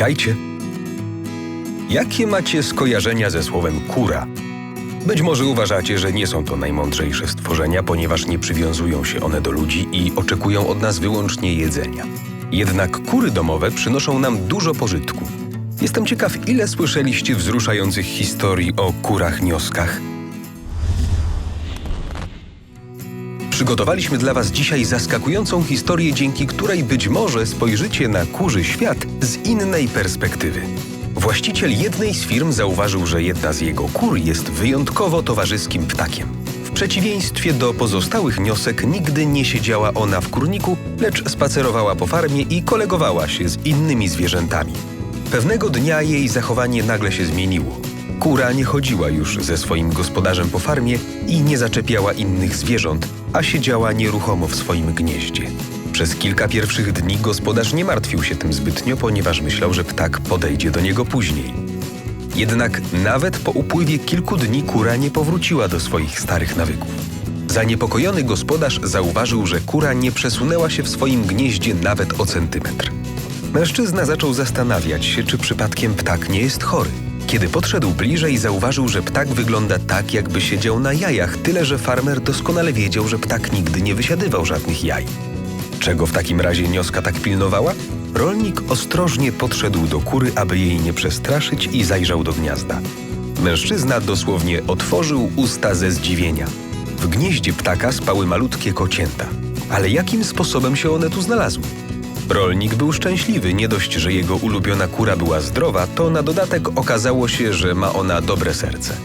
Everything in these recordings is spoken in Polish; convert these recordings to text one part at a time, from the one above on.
Witajcie. Jakie macie skojarzenia ze słowem kura? Być może uważacie, że nie są to najmądrzejsze stworzenia, ponieważ nie przywiązują się one do ludzi i oczekują od nas wyłącznie jedzenia. Jednak kury domowe przynoszą nam dużo pożytku. Jestem ciekaw, ile słyszeliście wzruszających historii o kurach nioskach. Przygotowaliśmy dla Was dzisiaj zaskakującą historię, dzięki której być może spojrzycie na kurzy świat z innej perspektywy. Właściciel jednej z firm zauważył, że jedna z jego kur jest wyjątkowo towarzyskim ptakiem. W przeciwieństwie do pozostałych niosek, nigdy nie siedziała ona w kurniku, lecz spacerowała po farmie i kolegowała się z innymi zwierzętami. Pewnego dnia jej zachowanie nagle się zmieniło. Kura nie chodziła już ze swoim gospodarzem po farmie i nie zaczepiała innych zwierząt, a siedziała nieruchomo w swoim gnieździe. Przez kilka pierwszych dni gospodarz nie martwił się tym zbytnio, ponieważ myślał, że ptak podejdzie do niego później. Jednak nawet po upływie kilku dni kura nie powróciła do swoich starych nawyków. Zaniepokojony gospodarz zauważył, że kura nie przesunęła się w swoim gnieździe nawet o centymetr. Mężczyzna zaczął zastanawiać się, czy przypadkiem ptak nie jest chory. Kiedy podszedł bliżej, zauważył, że ptak wygląda tak, jakby siedział na jajach, tyle że farmer doskonale wiedział, że ptak nigdy nie wysiadywał żadnych jaj. Czego w takim razie nioska tak pilnowała? Rolnik ostrożnie podszedł do kury, aby jej nie przestraszyć i zajrzał do gniazda. Mężczyzna dosłownie otworzył usta ze zdziwienia. W gnieździe ptaka spały malutkie kocięta. Ale jakim sposobem się one tu znalazły? Rolnik był szczęśliwy, nie dość, że jego ulubiona kura była zdrowa, to na dodatek okazało się, że ma ona dobre serce.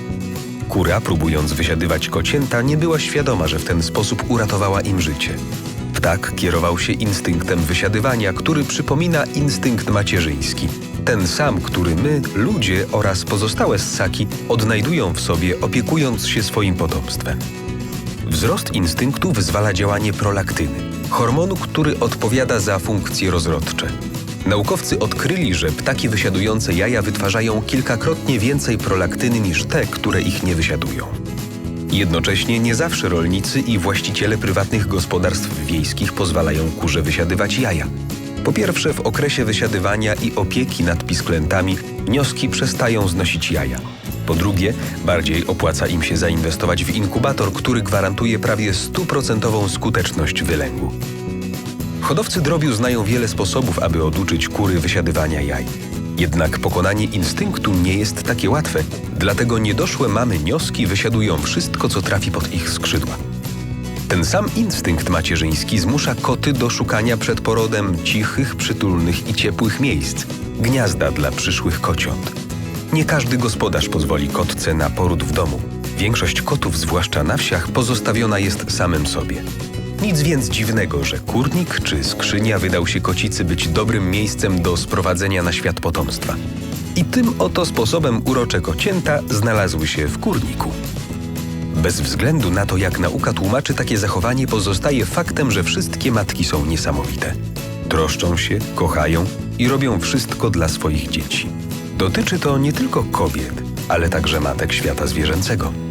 Kura, próbując wysiadywać kocięta, nie była świadoma, że w ten sposób uratowała im życie. Ptak kierował się instynktem wysiadywania, który przypomina instynkt macierzyński. Ten sam, który my, ludzie oraz pozostałe ssaki odnajdują w sobie, opiekując się swoim potomstwem. Wzrost instynktu wyzwala działanie prolaktyny, hormonu, który odpowiada za funkcje rozrodcze. Naukowcy odkryli, że ptaki wysiadujące jaja wytwarzają kilkakrotnie więcej prolaktyny niż te, które ich nie wysiadują. Jednocześnie nie zawsze rolnicy i właściciele prywatnych gospodarstw wiejskich pozwalają kurze wysiadywać jaja. Po pierwsze, w okresie wysiadywania i opieki nad pisklętami nioski przestają znosić jaja. Po drugie, bardziej opłaca im się zainwestować w inkubator, który gwarantuje prawie stuprocentową skuteczność wylęgu. Hodowcy drobiu znają wiele sposobów, aby oduczyć kury wysiadywania jaj. Jednak pokonanie instynktu nie jest takie łatwe, dlatego niedoszłe mamy nioski wysiadują wszystko, co trafi pod ich skrzydła. Ten sam instynkt macierzyński zmusza koty do szukania przed porodem cichych, przytulnych i ciepłych miejsc, gniazda dla przyszłych kociąt. Nie każdy gospodarz pozwoli kotce na poród w domu. Większość kotów, zwłaszcza na wsiach, pozostawiona jest samym sobie. Nic więc dziwnego, że kurnik czy skrzynia wydał się kocicy być dobrym miejscem do sprowadzenia na świat potomstwa. I tym oto sposobem urocze kocięta znalazły się w kurniku. Bez względu na to, jak nauka tłumaczy takie zachowanie, pozostaje faktem, że wszystkie matki są niesamowite. Troszczą się, kochają i robią wszystko dla swoich dzieci. Dotyczy to nie tylko kobiet, ale także matek świata zwierzęcego.